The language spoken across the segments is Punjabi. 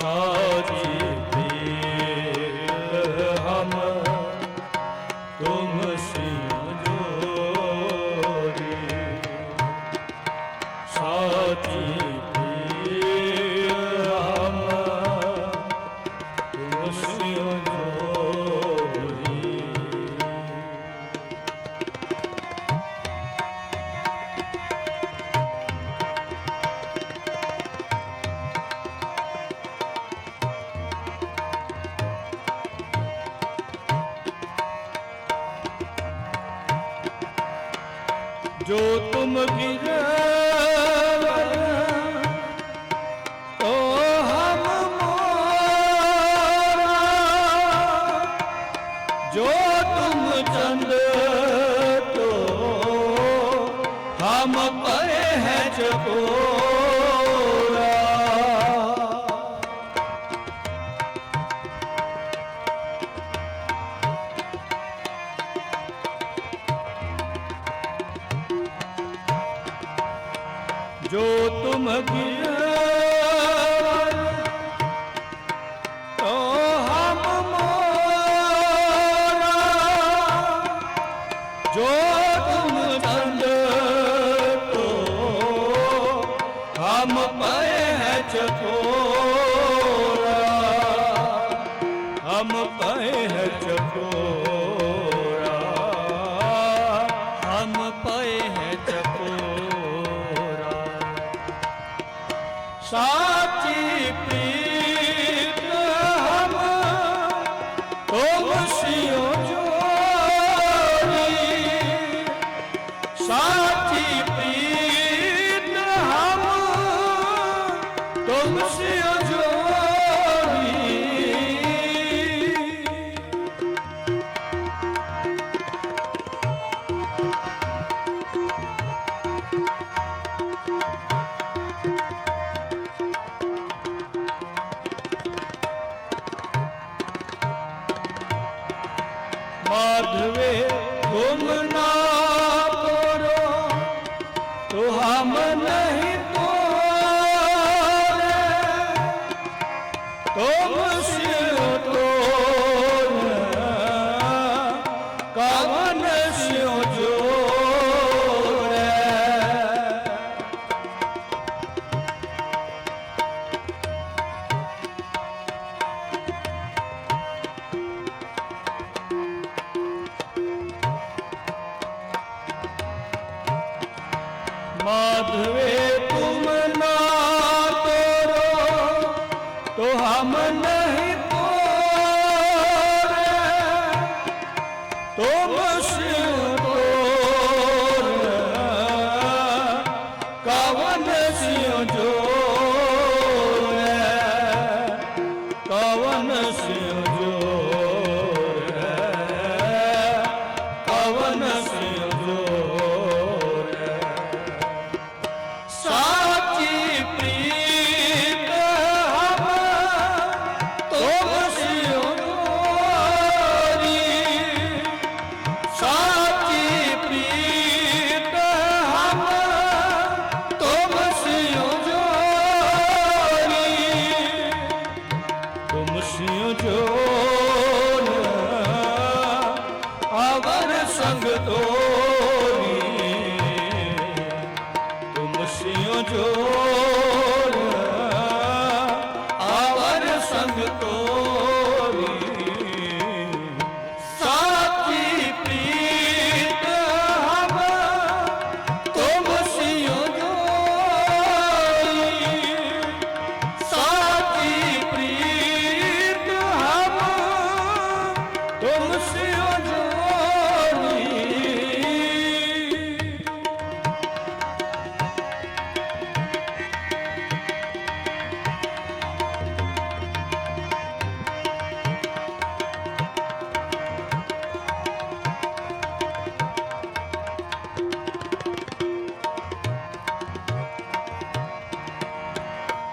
收起 ਜੋ ਸਾਚੀ ਪ੍ਰੀਤ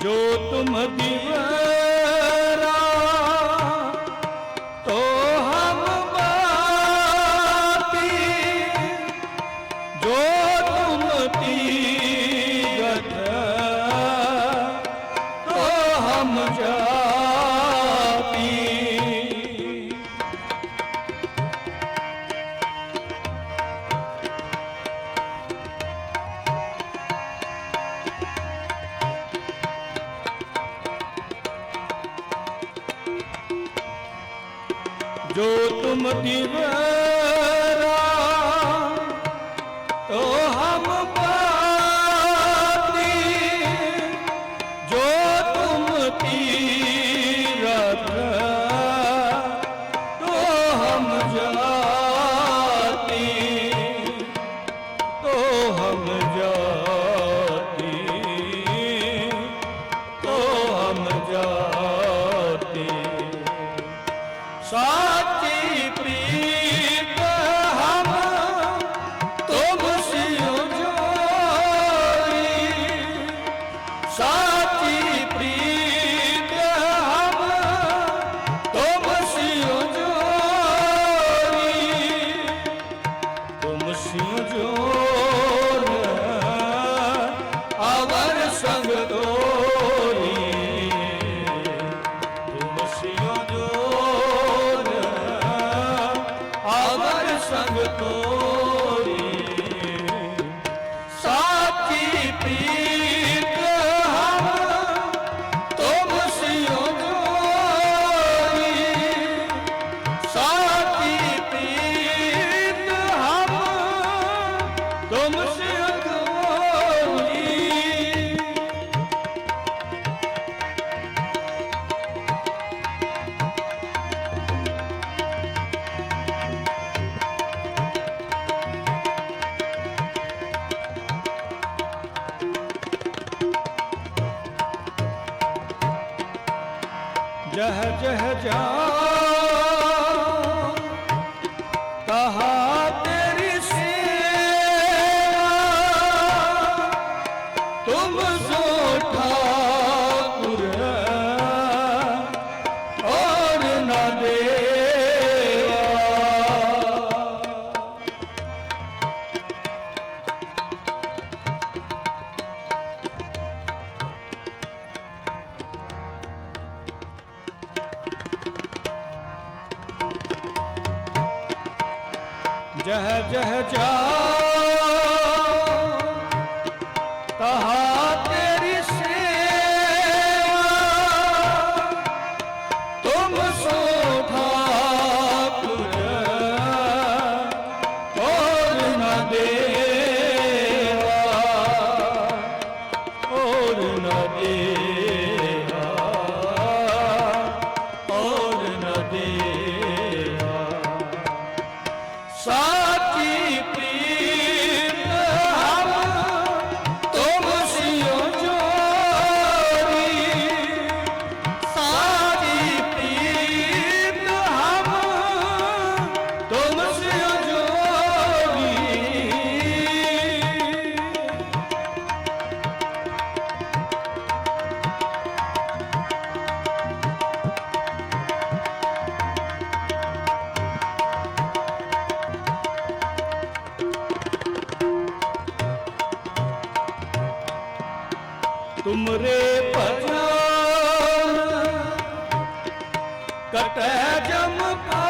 ਜੋ ਤੁਮ ਦੀਵਾ ਜੋ ਤੁਮ ਦਿਵਰਾ ਤੋ ਹਮ ਪਾਤੀ। ਜੋ ਤੁਮ ਤੀਰਤ ਤੋ ਹਮ ਜਾਤੀ। ਤੋ ਹਮ ਜਾਤੀ। ਤੋ ਹਮ ਜਾਤੀ। ਸਾ ਜਹ ਜਹ ਜਾ ਕਹਾ जह जह जा ਸਾਚੀ ਪ੍ਰੀਤ ਤੁਮਰੇ ਭਜਨ ਕਟੈ ਜਮ ਕਾ